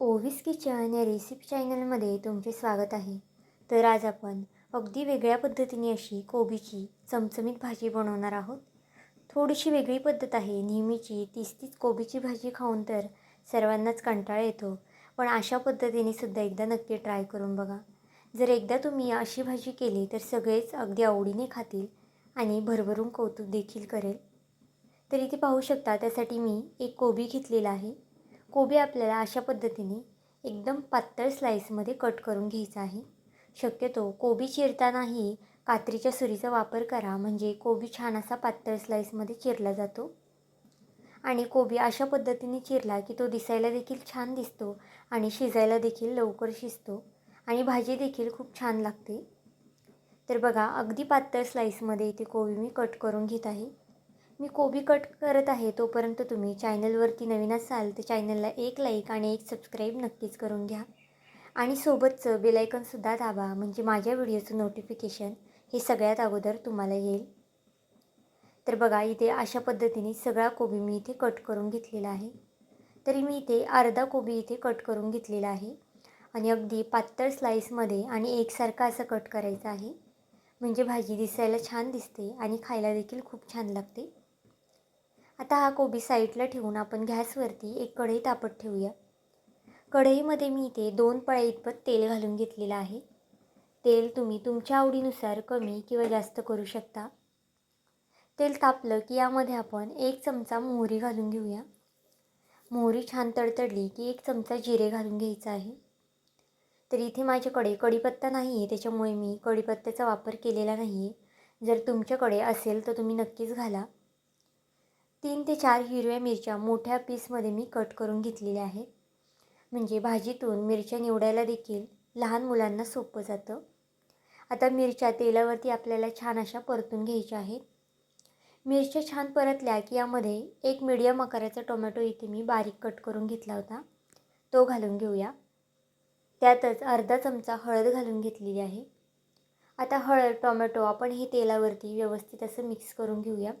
ओव्हिस kitchen या recipe चॅनलमध्ये तुमचे स्वागत आहे. तर आज आपण अगदी वेगळ्या पद्धतीने अशी कोबीची चमचमीत भाजी बनवणार आहोत. थोडीशी वेगळी पद्धत आहे. नेहमीची तीच तीच कोबीची भाजी खाऊन तर सर्वांनाच कंटाळा येतो. पण अशा पद्धतीने सुद्धा एकदा नक्की ट्राय करून बघा. जर एकदा तुम्ही अशी भाजी केली तर सगळेच अगदी आवडीने खातील आणि भरभरून कौतुक देखील करेल. तर इथे पाहू शकता त्यासाठी मी एक कोबी घेतलेला आहे. कोबी आपल्याला अशा पद्धतीने एकदम पातळ स्लाईसमध्ये कट करून घ्यायचा आहे. शक्यतो कोबी चिरतानाही कात्रीच्या सुरीचा वापर करा म्हणजे कोबी छान असा पातळ स्लाईसमध्ये चिरला जातो. आणि कोबी अशा पद्धतीने चिरला की तो दिसायला देखील छान दिसतो आणि शिजायला देखील लवकर शिजतो आणि भाजी देखील खूप छान लागते. तर बघा अगदी पातळ स्लाईसमध्ये इथे कोबी मी कट करून घेत आहे. मी कोबी कट करत आहे तोपर्यंत तुम्ही चॅनलवरती नवीन असाल तर चॅनलला एक लाईक आणि एक सबस्क्राईब नक्कीच करून घ्या. आणि सोबतचं बेलायकनसुद्धा दाबा म्हणजे माझ्या व्हिडिओचं नोटिफिकेशन हे सगळ्यात अगोदर तुम्हाला येईल. तर बघा इथे अशा पद्धतीने सगळा कोबी मी इथे कट करून घेतलेला आहे. तरी मी इथे अर्धा कोबी इथे कट करून घेतलेला आहे. आणि अगदी पातळ स्लाईसमध्ये आणि एकसारखा असं कट करायचं आहे. म्हणजे भाजी दिसायला छान दिसते आणि खायला देखील खूप छान लागते. आता हा कोबी साईडला ठेवून आपण गॅसवरती एक कढई तापत ठेवूया. कढईमध्ये मी इथे दोन पळ्या इतपत तेल घालून घेतलेलं आहे. तेल तुम्ही तुमच्या आवडीनुसार कमी किंवा जास्त करू शकता. तेल तापलं की यामध्ये आपण एक चमचा मोहरी घालून घेऊया. मोहरी छान तडतडली की एक चमचा जिरे घालून घ्यायचा आहे. तर इथे माझ्याकडे कढीपत्ता नाही आहे त्याच्यामुळे मी कढीपत्त्याचा वापर केलेला नाही आहे जर तुमच्याकडे असेल तर तुम्ही नक्कीच घाला. तीन ते चार हिरव्या मिरच्या मोठ्या पीसमध्ये मी कट करून घेतलेल्या आहेत. म्हणजे भाजीतून मिरच्या निवडायला देखील लहान मुलांना सोपं जातं. आता मिरच्या तेलावरती आपल्याला छान अशा परतून घ्यायच्या आहेत. मिरच्या छान परतल्या की यामध्ये एक मीडियम आकाराचा टोमॅटो इथे मी बारीक कट करून घेतला होता. तो घालून घेऊया. त्यातच अर्धा चमचा हळद घालून घेतलेली आहे. आता हळद टोमॅटो आपण हे तेलावरती व्यवस्थित असं मिक्स करून घेऊया.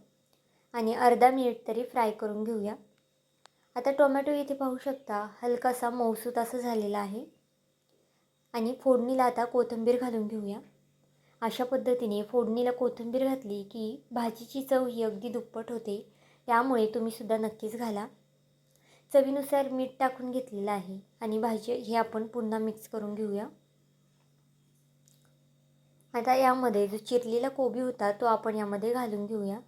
आणि अर्धा मिनिट तरी फ्राय करून घेऊया. आता टोमॅटो इथे पाहू शकता हलकासा मौसूत असं झालेला आहे. आणि फोडणीला आता कोथिंबीर घालून घेऊया. अशा पद्धतीने फोडणीला कोथिंबीर घातली की भाजीची चव ही अगदी दुप्पट होते. त्यामुळे तुम्हीसुद्धा नक्कीच घाला. चवीनुसार मीठ टाकून घेतलेलं आहे आणि भाजी हे आपण पुन्हा मिक्स करून घेऊया. आता यामध्ये जो चिरलेला कोबी होता तो आपण यामध्ये घालून घेऊया.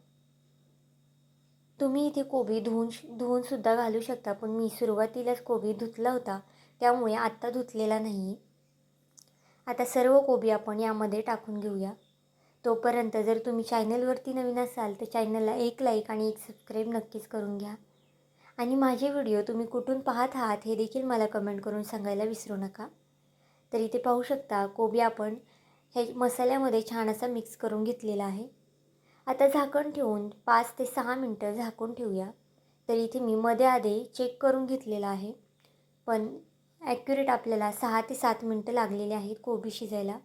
तुम्ही इथे कोबी धुवून धुवूनसुद्धा घालू शकता पण मी सुरुवातीलाच कोबी धुतला होता त्यामुळे आत्ता धुतलेला नाही. आता सर्व कोबी आपण यामध्ये टाकून घेऊया. तोपर्यंत जर तुम्ही चॅनलवरती नवीन असाल तर चॅनलला एक लाईक आणि एक सबस्क्राईब नक्कीच करून घ्या. आणि माझे व्हिडिओ तुम्ही कुठून पाहत आहात हे देखील मला कमेंट करून सांगायला विसरू नका. तर इथे पाहू शकता कोबी आपण हे मसाल्यामध्ये छान असा मिक्स करून घेतलेला आहे. आता झाकण ठेवून पाच ते सहा मिनटं झाकून ठेवूया. तर इथे मी मध्ये आधी चेक करून घेतलेला आहे. पण ॲक्युरेट आपल्याला सहा ते सात मिनटं लागलेली आहेत कोबी शिजायला.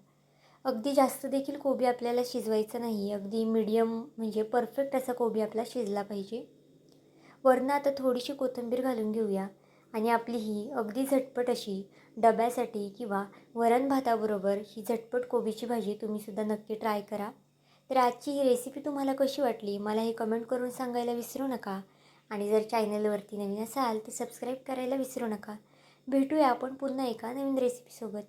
अगदी जास्त देखील कोबी आपल्याला शिजवायचं नाही अगदी मीडियम म्हणजे परफेक्ट असा कोबी आपला शिजला पाहिजे. वरनं आता थोडीशी कोथिंबीर घालून घेऊया. आणि आपली ही अगदी झटपट अशी डब्यासाठी किंवा वरण भाताबरोबर ही झटपट कोबीची भाजी तुम्हीसुद्धा नक्की ट्राय करा. तर आजची ही रेसिपी तुम्हाला कशी वाटली? मला हे कमेंट करून सांगायला विसरू नका. आणि जर चॅनलवरती नवीन असाल तर सबस्क्राईब करायला विसरू नका. भेटूया आपण पुन्हा एका नवीन रेसिपीसोबत